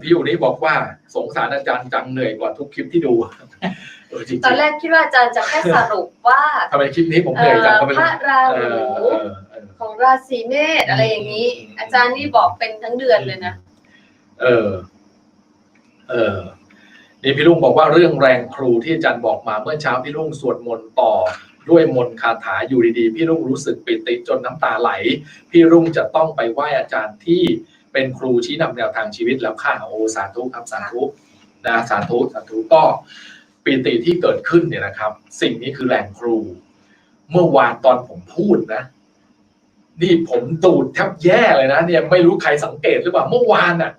พี่อยู่นี้บอกว่าสงสารอาจารย์จังเหนื่อยกว่าทุกคลิปที่ดูเออจริงตอนแรกคิดว่าอาจารย์จะแค่สรุปว่าๆทำไมคลิปนี้ผมเหเอ่นื่อยจังอก็ไม่พรู้ระราเอหูอเออเออ ของราศีเมษอะไรอย่างนี้ อาจารย์นี่บอกเป็นทั้งเดือนเลยนะ เออ เออ นี่พี่ลุงบอกว่าเรื่องแรงครูที่อาจารย์บอกมาเมื่อเช้าพี่ลุงสวดมนต์ต่อด้วยมนต์คาถาอยู่ดีๆ พี่ลุงรู้สึกปิติจนน้ำตาไหล พี่ลุงจะต้องไปไหว้อาจารย์ที่ เป็นครูชี้นำแนวทางชีวิตแล้วค่ะโอสาธุครับสาธุนะสาธุสาธุก็ปิติที่เกิดขึ้นเนี่ยนะครับ สิ่งนี้คือแรงครู เมื่อวานตอนผมพูดนะ นี่ผมดูดแทบแย่เลยนะเนี่ยไม่รู้ใครสังเกตหรือเปล่าเมื่อวานน่ะ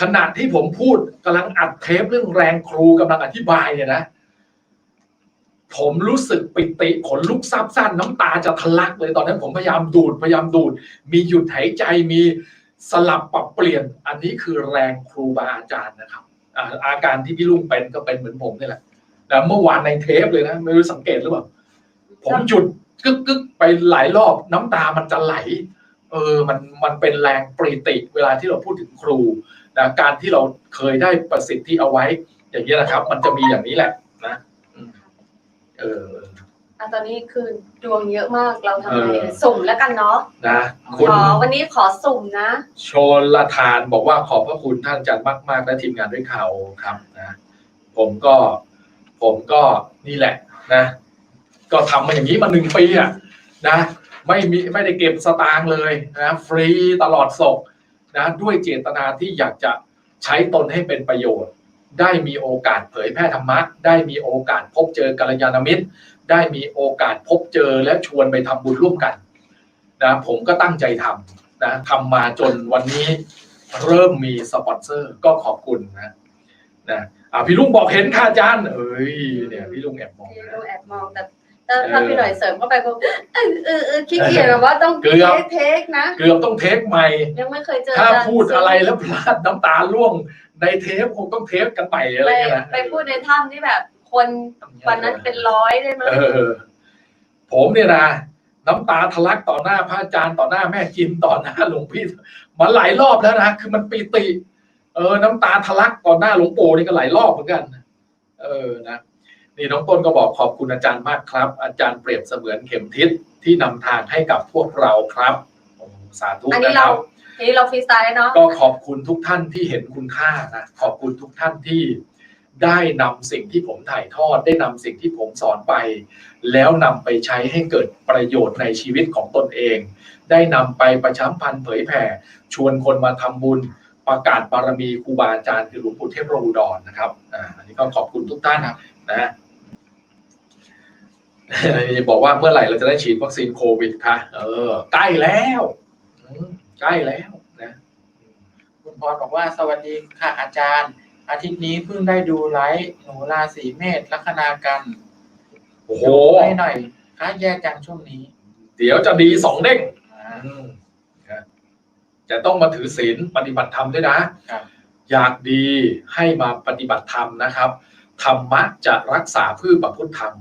ขณะที่ผมพูดกำลังอัดเทปเรื่องแรงครูกำลังอธิบายเนี่ยนะผมรู้สึกปิติขนลุกซับสั้นน้ำตาจะทะลักเลยตอนนั้นผมพยายามดูดพยายามดูด มีหยุดหายใจมี สลับปรับเปลี่ยนอันนี้คือแรงครูบาอาจารย์นะครับอาการที่พี่ลุงเป็นก็เป็นเหมือนผมนี่แหละแต่เมื่อวานในเทปเลยนะ ไม่รู้สังเกตหรือเปล่าผมหยุดกึกกึกไปหลายรอบน้ำตามันจะไหล เออมันมันเป็นแรงปริติ เวลาที่เราพูดถึงครูนะการที่เราเคยได้ประสิทธิเอาไว้ อย่างนี้นะครับ มันจะมีอย่างนี้แหละนะเออ อะตอนนี้คือดวงเยอะมากเราทำไงเออ สุ่มแล้วกันเนาะนะคุณขอวันนี้ขอสุ่มนะโชนละทานบอกว่าขอบพระคุณท่านอาจารย์มาก ๆ และทีมงานด้วยข่าวครับนะผมก็ ผมก็นี่แหละนะ ก็ทำมาอย่างนี้มาหนึ่งปีอะนะ ไม่มีไม่ได้เก็บสตางค์เลยนะฟรีตลอดศกนะด้วยเจตนาที่อยากจะใช้ตนให้เป็นประโยชน์ ได้มีโอกาสเผยแพร่ธรรมะ ได้มีโอกาสพบเจอกัลยาณมิตร ได้มีโอกาสพบเจอและชวนไปทำบุญร่วมกันนะผมก็ตั้งใจทำนะทำมาจนวันนี้เริ่มมีสปอนเซอร์ก็ขอบคุณนะนะอ่าพี่ลุงบอกเห็นค่ะอาจารย์เอ้ยเนี่ยพี่ลุงแอบมองพี่นะดูแอบมองแต่แต่ถ้าเออพี่หน่อยเสริมเข้าไปก็เออเออเออขี้เกียจแบบว่าต้องเกืเทอบคเทคนะ เกือบต้องเทปใหม่ ยังไม่เคยเจอถ้าอจรย์พูดอะไรแล้วพลาดน้ำตาล่วงในเทปคงต้องเทปกันใหม่อะไรไปเงี้ยนะไปพูดในถ้ำที่แบบ คนวันนั้นเป็นร้อยได้มั้ยเออผมเนี่ยนะน้ำตาทะลักต่อหน้าพระอาจารย์ต่อหน้าแม่จิมต่อหน้าหลวงพี่มาหลายรอบแล้วนะคือมันปีติ เออ น้ำตาทะลักต่อหน้าหลวงปู่นี่ก็หลายรอบเหมือนกันเออนะนี่น้องต้นก็บอกขอบคุณอาจารย์มากครับ อาจารย์เปรียบเสมือนเข็มทิศที่นำทางให้กับพวกเราครับโอ้สาธุอันนี้นะคเรารับทีนี้เราฟรีสไตล์เนาะก็ขอบคุณทุกท่านที่เห็นคุณค่านะขอบคุณทุกท่านที่ ได้นำสิ่งที่ผมถ่ายทอด ได้นำสิ่งที่ผมสอนไป แล้วนำไปใช้ให้เกิดประโยชน์ในชีวิตของตนเอง ได้นำไปประชาสัมพันธ์เผยแผ่ ชวนคนมาทำบุญประกาศบารมีครูบาอาจารย์คือหลวงปู่เทพโรอุดรนะครับอ่าอันนี้ก็ขอบคุณทุกท่านนะนะบอกว่าเมื่อไหร่เราจะได้ฉีดวัคซีนโควิดคะเออใกล้แล้วอืมใกล้แล้วนะ คุณพรบอกว่าสวัสดีค่ะอาจารย์ อาทิตย์นี้เพิ่งได้ดูไลฟ์หนูราศีเมษลัคนากันโอ้โหให้หน่อยค่าแย่จังช่วงนี้เดี๋ยวจะดีสองเด้งอ่า อืมนะจะต้องมาถือศีลปฏิบัติธรรมด้วยนะ ครับ อยากดีให้มาปฏิบัติธรรมนะครับ ธรรมะจะรักษาพืชประพุทธธรรม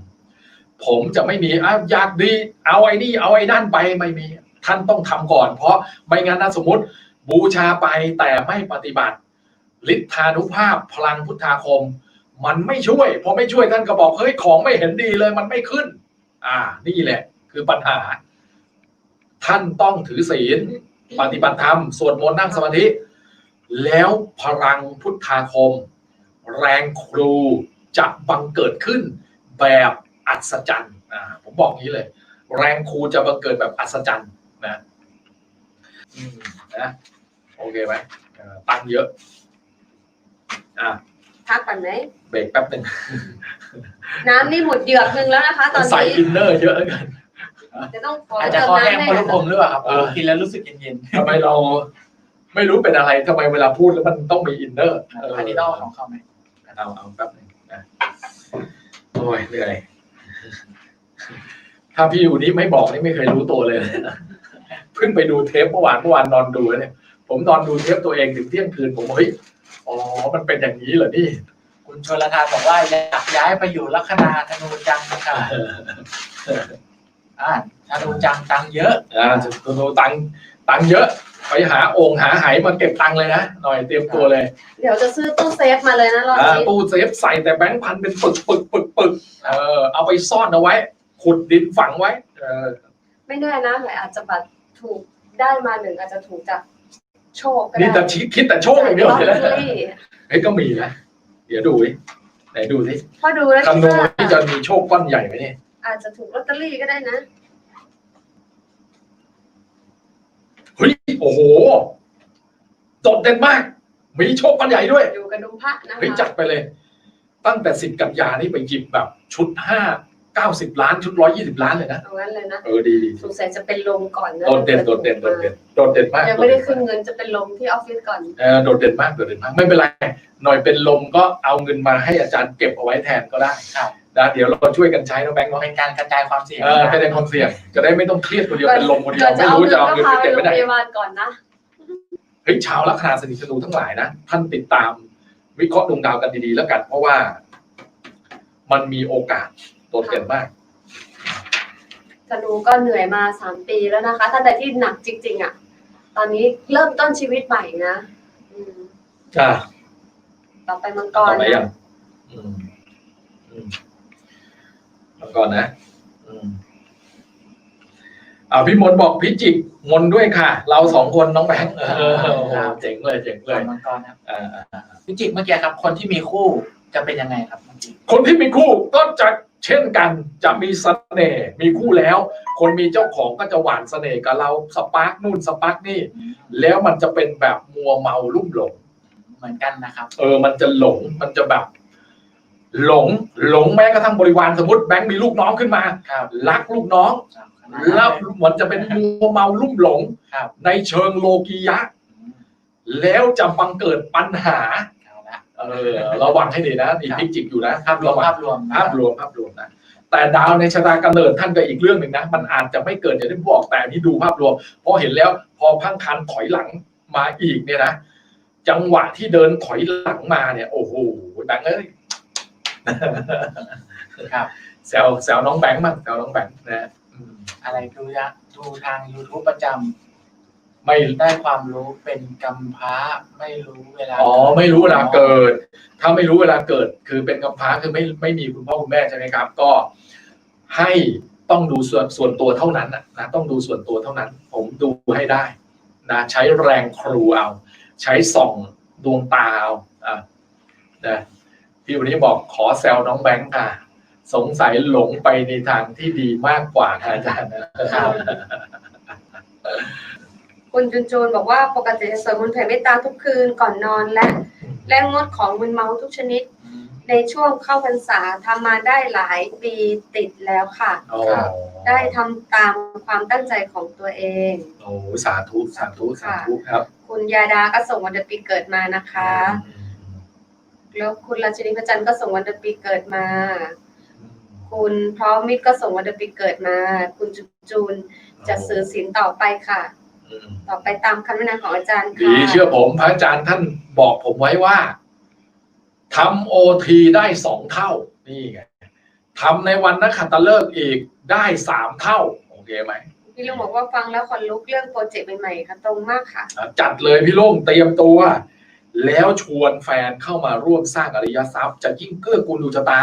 ผมจะไม่มีอะอยากดีเอาไอ้นี่ เอาไอ้นั่นไปไม่มี ท่านต้องทำก่อน เพราะไม่งั้นนะสมมติบูชาไปแต่ไม่ปฏิบัติ ฤทธานุภาพพลังพุทธาคม มันไม่ช่วยพอไม่ช่วยท่านก็บอกเฮ้ยของไม่เห็นดีเลยมันไม่ขึ้น อ่า นี่แหละ คือปัญหา ท่านต้องถือศีลปฏิบัติธรรมสวดมนต์นั่งสมาธิ แล้วพลังพุทธาคม แรงครูจะบังเกิดขึ้นแบบอัศจรรย์อ่าผมบอกงี้เลย แรงครูจะบังเกิดแบบอัศจรรย์นะนะโอเคไหมตังเยอะ อะพักก่อนไหมเบรกแป๊บหนึ่งน้ำนี่หมดเหยือกหนึ่งแล้วนะคะ ตอนใส่นี้อินเนอร์เยอะเกินจะต้องขออาจจะเติมคอแห้งน้ำเพราะให้ลูกอมหรือเปล่าครับเออกินแล้วรู้สึกเย็นทำไมเรา ไม่รู้เป็นอะไรทำไมเวลาพูดแล้วมันต้องมีอินเนอร์ๆอันนี้ต้องของเขาไหมเอาเอาแป๊บหนึงนะโอ้ยเหนื่อยถ้าพี่อยู่นี้ไม่บอกนี่ไม่เคยรู้ตัวเลยนะเพิ่งไปดูเทปเมื่อวานเมื่อวานนอนดูเนี่ย ผมนอนดูเทปตัวเองถึงเที่ยงคืนผมบอกเฮ้ย อ๋อ มันเป็นอย่างนี้เหรอนี่คุณชลทานบอกว่าอยากย้ายไปอยู่ลัคนาธนูจังค่ะเอออ่าธนูจังตังเยอะ อ่าจะโนตังค์ตังค์เยอะ ไปหาโอ่งหาไหมาเก็บตังค์เลยนะ หน่อยเตรียมตัวเลย เดี๋ยวจะซื้อตู้เซฟมาเลยนะรอบอ่านี้ตู้เซฟใส่แต่แบงค์พันเป็นปึกปึกปึกปึกเออเอาไปซ่อนเอาไว้ ขุดดินฝังไว้ เออ ไม่แน่นะหมายอาจจะแบบถูกได้มาหนึ่งอาจจะถูกจาก โชคก็ได้นี่แต่คิดคิดแต่โชคอย่างเดียวลอตเลยเตอนะรี่เฮ้ยก็มีนะ เดี๋ยวดูดิไหนดูสิพอดูแล้วคำนคิดวณว่าที่จะมีโชคก้อนใหญ่ไหมเนี่ยอาจจะถูกลอตเตอรี่ก็ได้นะ เฮ้ยโอ้โหโดดเด่นมาก มีโชคก้อนใหญ่ด้วยอยู่กับดุมพระนะเฮ้ยคะจัดไปเลย ตั้งแต่สิบกันยานี่ไปหยิบแบบชุดห้า เก้าสิบล้านชุดร้อยยี่สิบล้านเลยนะเอางั้นเลยนะ เออดีดีสงสัยจะเป็นลมก่อนนะโดดเด่นโดดเด่นโดดเด่นโดดเด่นมากยังไม่ได้ขึ้นเงินจะเป็นลมที่ออฟฟิศก่อนเออโดดเด่นมากโดดเด่นมากไม่เป็นไรหน่อยเป็นลมก็เอาเงินมาให้อาจารย์เก็บเอาไว้แทนก็ได้ครับนะเดี๋ยวเราช่วยกันใช้นะแบงค์เนาะเป็นการกระจายความเสี่ยงเออเป็นความเสี่ยง จะได้ไม่ต้องเครียดคนเดียวเป็นลมคนเดียวก่อนจะไม่เอารู้เงินจะเอาก็เงินพาไปไปเก็บโรไว้งไหนพยาบาลก่อนนะเฮ้ยชาวลัคนาสนิทธนูทั้งหลายนะท่านติดตามวิเคราะห์ดวงดาวกันดีๆแล้วกัน เพราะว่า มันมีโอกาส โดดเด่นมากธนูก็เหนื่อยมาสามปีแล้วนะคะท่านใดที่หนักจริง ๆอะ ตอนนี้เริ่มต้นชีวิตใหม่นะอืมจ้าต่อไปมังกต่อรไปยันะงอืมอืมแล้วก่อนนะ อืมอ่าพี่มนต์บอกพิจิกมนต์ด้วยค่ะ เราสองคนน้องแบงค์เออโอ้โหเจ๋งเลยเจ๋งเลยมังกรนะครับอ่าอ่าอ่าพิจิกเมื่อกี้ครับ คนที่มีคู่ จะเป็นยังไงครับเมื่อกี้คนที่มีคู่ก็จะเช่นกันจะมีเสน่ห์มีคู่แล้ว คนมีเจ้าของก็จะหวานเสน่ห์กับเราสปาร์กนู่นสปาร์กนี่ แล้วมันจะเป็นแบบมัวเมาลุ่มหลงเหมือนกันนะครับ เออ มันจะหลงมันจะแบบ หลงหลงแม้กระทั่งบริวารสมมติแบงค์มีลูกน้องขึ้นมาครับรักลูกน้องครับแล้วมันจะเป็นมัวเมาลุ่มหลงครับในเชิงโลกียะอืมแล้วจะบังเกิดปัญหา เอาละเออระวังให้ดีนะนี่พิจิกอยู่นะภาพรวมระวังภาพรวมภาพรวมภาพรวมนะแต่ดาวในชะตากำเนิดท่านก็อีกเรื่องหนึ่งนะ มันอาจจะไม่เกิดอย่างที่บอกแต่นี่ดูภาพรวมพอเห็นแล้วพอพังคันถอยหลังมาอีกเนี่ยนะจังหวะที่เดินถอยหลังมาเนี่ย โอ้โหแบงค์เอ้ยครับแซวแซวน้องแบงค์มั่งแซวน้องแบงค์นะอืมอะไรดูยะดูทาง YouTube ประจำ ไม่ ได้ความรู้เป็นกำพร้าไม่รู้เวลาอ๋อ ไม่รู้เวลาเกิด ถ้าไม่รู้เวลาเกิด คือเป็นกำพร้าคือไม่ไม่มีคุณพ่อคุณแม่ใช่ไหมครับ ก็ให้ต้องดูส่วนส่วนตัวเท่านั้นนะนะต้องดูส่วนตัวเท่านั้น ผมดูให้ได้นะใช้แรงครูเอา ใช้ส่องดวงตาเอาอะนะพี่วันนี้บอกขอแซวน้องแบงค์ค่ะ สงสัยหลงไปในทางที่ดีมากกว่าค่ะอาจารย์นะครับ คุณจุนจูนบอกว่าปกติจะสวดมนต์แผ่เมตตาทุกคืนก่อนนอนและ และงดของมึนเมาทุกชนิดอืมในช่วงเข้าพรรษาทำมาได้หลายปีติดแล้วค่ะ อ๋อได้ทำตามความตั้งใจของตัวเอง โอ้สาธุสาธุสาธุครับคุณยาดาก็ส่งวันเดือนปีเกิดมานะคะ แล้วคุณราชินีพระจันทร์ก็ส่งวันเดือนปีเกิดมา คุณพร้อมมิตรก็ส่งวันเดือนปีเกิดมา คุณจุจูนจะสื่อศีลต่อไปค่ะอืม ต่อไปตามคำแนะนำของอาจารย์ดีค่ะเชื่อผมพระอาจารย์ท่านบอกผมไว้ว่าทำโอทีได้สองเท่า นี่ไงทำในวันนักขัตฤกษ์อีกได้สามเท่า โอเคไหมพี่ลุงบอกว่าฟังแล้วขนลุกเรื่องโปรเจกต์ใหม่ๆค่ะตรงมากค่ะอะจัดเลยพี่โล่งเตรียมตัว แล้วชวนแฟนเข้ามาร่วมสร้างอริยทรัพย์ จะยิ่งเกื้อกูลดูชะตา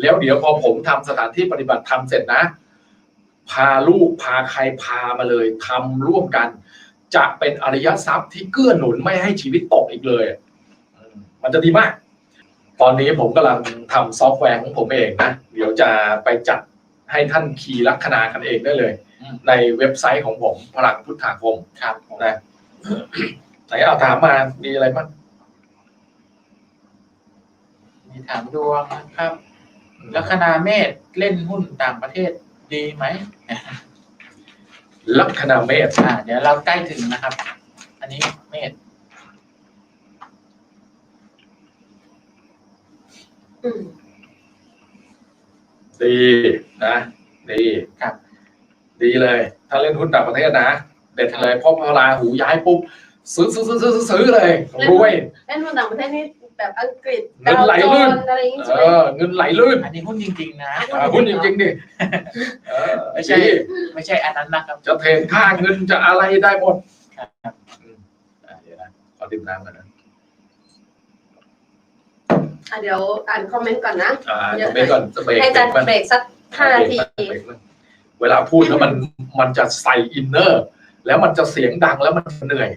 แล้วเดี๋ยวพอผมทำสถานที่ปฏิบัติธรรมเสร็จนะ พาลูกพาใครพามาเลยทำร่วมกัน จะเป็นอริยทรัพย์ที่เกื้อหนุนไม่ให้ชีวิตตกอีกเลยอืมมันจะดีมาก ตอนนี้ผมกำลังทำซอฟต์แวร์ของผมเองนะเดี๋ยวจะไปจัดให้ท่านคีย์ลัคนากันเองได้เลย ในเว็บไซต์ของผมพลังพุทธาคมครับผมนะไหนเอาถามมามีอะไรบ้างมีถามดวงนะครับลัคนาเมษเล่นหุ้นต่างประเทศ ดีไหมลัคนาเมษอ่าเดี๋ยวเราใกล้ถึงนะครับ อันนี้เมษอืมดีนะ ดีครับ ดีเลย ถ้าเล่นหุ้นต่างประเทศนะ เด็ดเลยเพราะพอลาหูย้ายปุ๊บซื้อซื้อซื้อซื้อซื้อเลยรวยเล่นหุ้นต่างประเทศนี่ แบบอังกฤษเงินไหลลื่น ดาวโจส์อะไรอย่างงี้เอใช่ไหมอเงินไหลลื่นอันนี้หุ้นจริงๆนะอ่าหุ้นจริงๆดิเออไม่ใช่ ดีไม่ใช่อันนั้นนะครับจะเทรนค่าเงินจะอะไรได้หมดครับอืมอะเดี๋ยวนะขอดื่มน้ำก่อนนะอะเดี๋ยวอ่านคอมเมนต์ก่อนนะ อ่าเดี๋ยวเบรกก่อนเบรกให้อาจารย์เบรกเบรกสักห้านาที เบรกมันเวลาพูดแล้วมันมันจะใส่อินเนอร์ แล้วมันจะเสียงดังแล้วมันจะเหนื่อย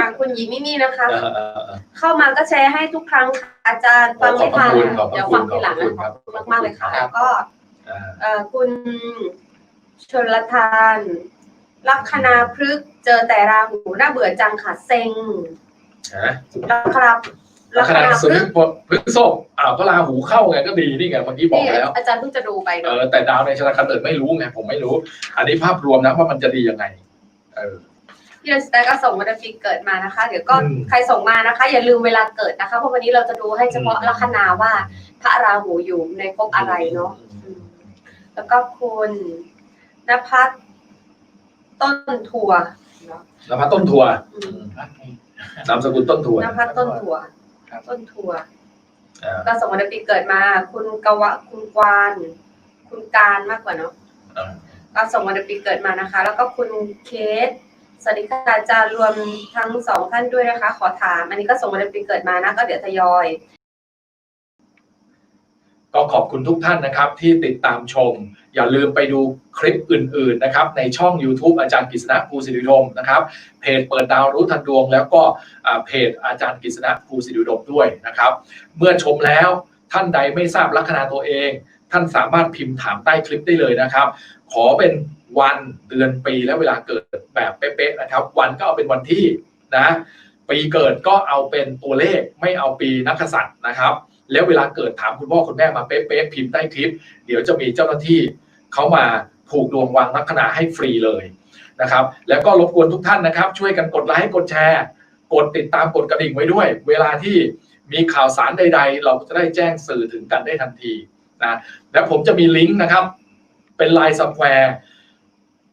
อะคุณหญิงมิมี่นะคะ เออเออเออเข้ามาก็แชร์ให้ทุกครั้งค่ะอาจารย์ฟังไม่ทันขอบพระคุณขอบพระคุณเดี๋ยวฟังทีหลังนะขขออบบพระคุคุณณมากๆเลยค่ะ แล้วก็อ่า เอ่อคุณชนลทานลัคนาพฤกษ์เจอแต่ราหูน่าเบื่อจังค่ะเซ็งฮะลัคนาลัลัคคนานาสพฤวิกตษ์พฤกษบอ้าวก็ลาหูเข้าไงก็ดีนี่ไงเมื่อกี้บอกนี่แล้วอาจารย์เพิ่งจะดูไปเอเนาะ อแต่ดาวในชะตาคันเกิดไม่รู้ไงผมไม่รู้ อันนี้ภาพรวมนะว่ามันจะดียังไง เออพี่เดนสแตก็ส่งวันปีเกิดมานะคะ เดี๋ยวก็อืม ใครส่งมานะคะ อย่าลืมเวลาเกิดนะคะ เพราะวันนี้เราจะดูให้เฉพาะอืมลัคนาว่า พระราหูอยู่ในภพอะไรเนาะอืมแล้วก็คุณนภัสต้นถั่วเนาะนภัสต้นถั่วอืมครับนี่นามสกุลต้นถั่วนภัสต้นถั่วครับ ต้นถั่ว อ่าก็ส่งวันปีเกิดมา คุณกวะคุณกวาน คุณการมากกว่าเนาะ อ่า ก็ส่งวันปีเกิดมานะคะ แล้วก็คุณเคสสวัสดีค่ะอาจารย์รวมทั้งสองท่านด้วยนะคะ ขอถาม อันนี้ก็ส่งวันปีเกิดมานะก็เดี๋ยวทยอย ก็ขอบคุณทุกท่านนะครับ ที่ติดตามชม อย่าลืมไปดูคลิปอื่น ๆ นะครับ ในช่อง YouTube อาจารย์กฤษณะภูสิริดมนะครับ เพจเปิดดาวรู้ทันดวง แล้วก็เพจอาจารย์กฤษณะภูสิริดมด้วยนะครับ เมื่อชมแล้วท่านใดไม่ทราบลัคนาตัวเอง ท่านสามารถพิมพ์ถามใต้คลิปได้เลยนะครับ ขอเป็นวันเดือนปีและเวลาเกิดแบบเป๊ะๆนะครับ วันก็เอาเป็นวันที่นะปีเกิดก็เอาเป็นตัวเลขไม่เอาปีนักษัตริย์นะครับ แล้วเวลาเกิดถามคุณพ่อคุณแม่มาเป๊ะๆพิมพ์ใต้คลิป เดี๋ยวจะมีเจ้าหน้าที่เขามาผูกดวงวางลัคนาให้ฟรีเลยนะครับ แล้วก็รบกวนทุกท่านนะครับ ช่วยกันกดไลค์กดแชร์ กดติดตามกดกระดิ่งไว้ด้วย เวลาที่มีข่าวสารใด ๆ เราจะได้แจ้งสื่อถึงกันได้ทันที นะและผมจะมีลิงก์นะครับ เป็นไลน์สแควร์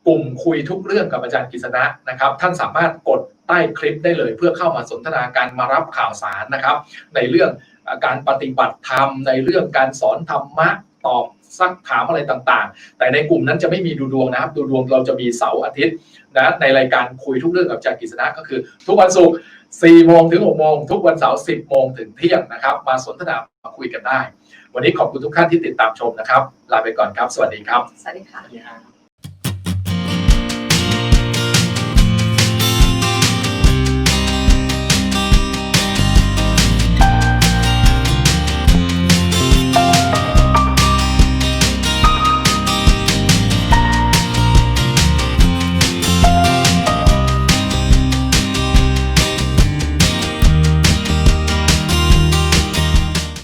กลุ่มคุยทุกเรื่องกับอาจารย์กฤษณะนะครับ ท่านสามารถกดใต้คลิปได้เลย เพื่อเข้ามาสนทนาการมารับข่าวสารนะครับ ในเรื่องการปฏิบัติธรรม ในเรื่องการสอนธรรมะตอบซักถามอะไรต่างๆ แต่ในกลุ่มนั้นจะไม่มีดูดวงนะครับ ดูดวงเราจะมีเสาร์อาทิตย์นะในรายการคุยทุกเรื่องกับอาจารย์กฤษณะก็คือ ทุกวันศุกร์4โมงถึง6โมงทุกวันเสาร์10โมงถึงเที่ยงนะครับ มาสนทนามาคุยกันได้ วันนี้ขอบคุณทุกท่านที่ติดตามชมนะครับ ลาไปก่อนครับ สวัสดีครับ สวัสดีค่ะสวัสดีครับ